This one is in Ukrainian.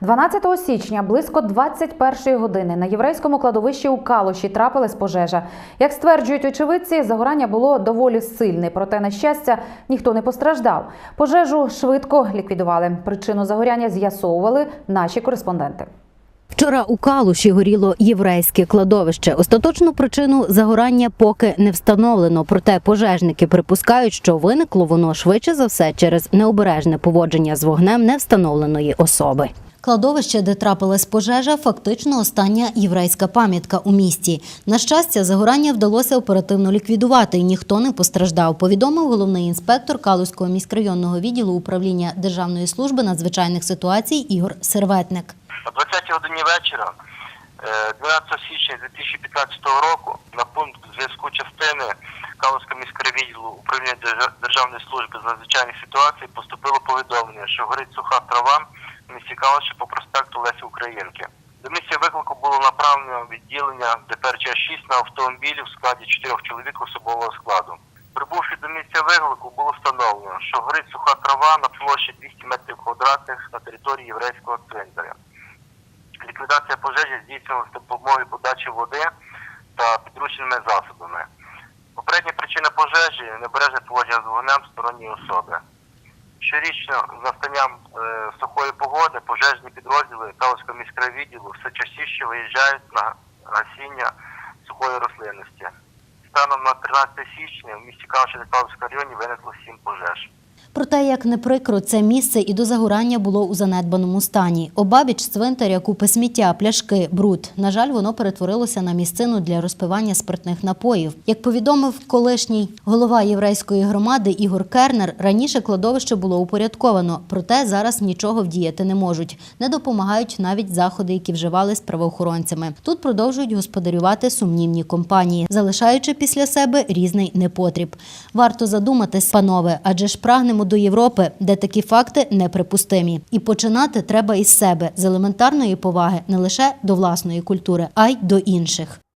12 січня близько 21 години на єврейському кладовищі у Калуші трапилась пожежа. Як стверджують очевидці, загорання було доволі сильне, проте на щастя ніхто не постраждав. Пожежу швидко ліквідували. Причину загоряння з'ясовували наші кореспонденти. Вчора у Калуші горіло єврейське кладовище. Остаточну причину загорання поки не встановлено. Проте пожежники припускають, що виникло воно швидше за все через необережне поводження з вогнем невстановленої особи. Кладовище, де трапилась пожежа, фактично остання єврейська пам'ятка у місті. На щастя, загорання вдалося оперативно ліквідувати, і ніхто не постраждав. Повідомив головний інспектор Калузького міськрайонного відділу управління Державної служби надзвичайних ситуацій Ігор Серветник. О 20 годині вечора, е, 12 січня 2015 року, на пункт зв'язку частини Калузького міського відділу управління Держа- Державної служби з надзвичайних ситуацій поступило повідомлення, що горить суха трава місті Калуші по проспекту Лесі Українки. До місця виклику було направлено відділення ДПРЧ 6 на автомобілі в складі чотирьох чоловік особового складу. Прибувши до місця виклику, було встановлено, що горить суха трава на площі 200 метрів квадратних на території єврейського цвинтаря. Ліквідація пожежі здійснювалася за допомогою подачі води та підручними засобами. Попередня причина пожежі небережне поводження з вогнем сторонньої особи. Щорічно з настанням е, сухої погоди пожежні підрозділи Калузького міського все частіше виїжджають на гасіння сухої рослинності. Станом на 13 січня в місті Калуші та Калузькому районі виникло 7 пожеж. Проте, як не прикро, це місце і до загорання було у занедбаному стані. Обабіч цвинтаря купи сміття, пляшки, бруд. На жаль, воно перетворилося на місцину для розпивання спиртних напоїв. Як повідомив колишній голова єврейської громади Ігор Кернер, раніше кладовище було упорядковано, проте зараз нічого вдіяти не можуть. Не допомагають навіть заходи, які вживали з правоохоронцями. Тут продовжують господарювати сумнівні компанії, залишаючи після себе різний непотріб. Варто задуматись, панове, адже ж прагнемо до Європи, де такі факти неприпустимі. І починати треба із себе з елементарної поваги не лише до власної культури, а й до інших.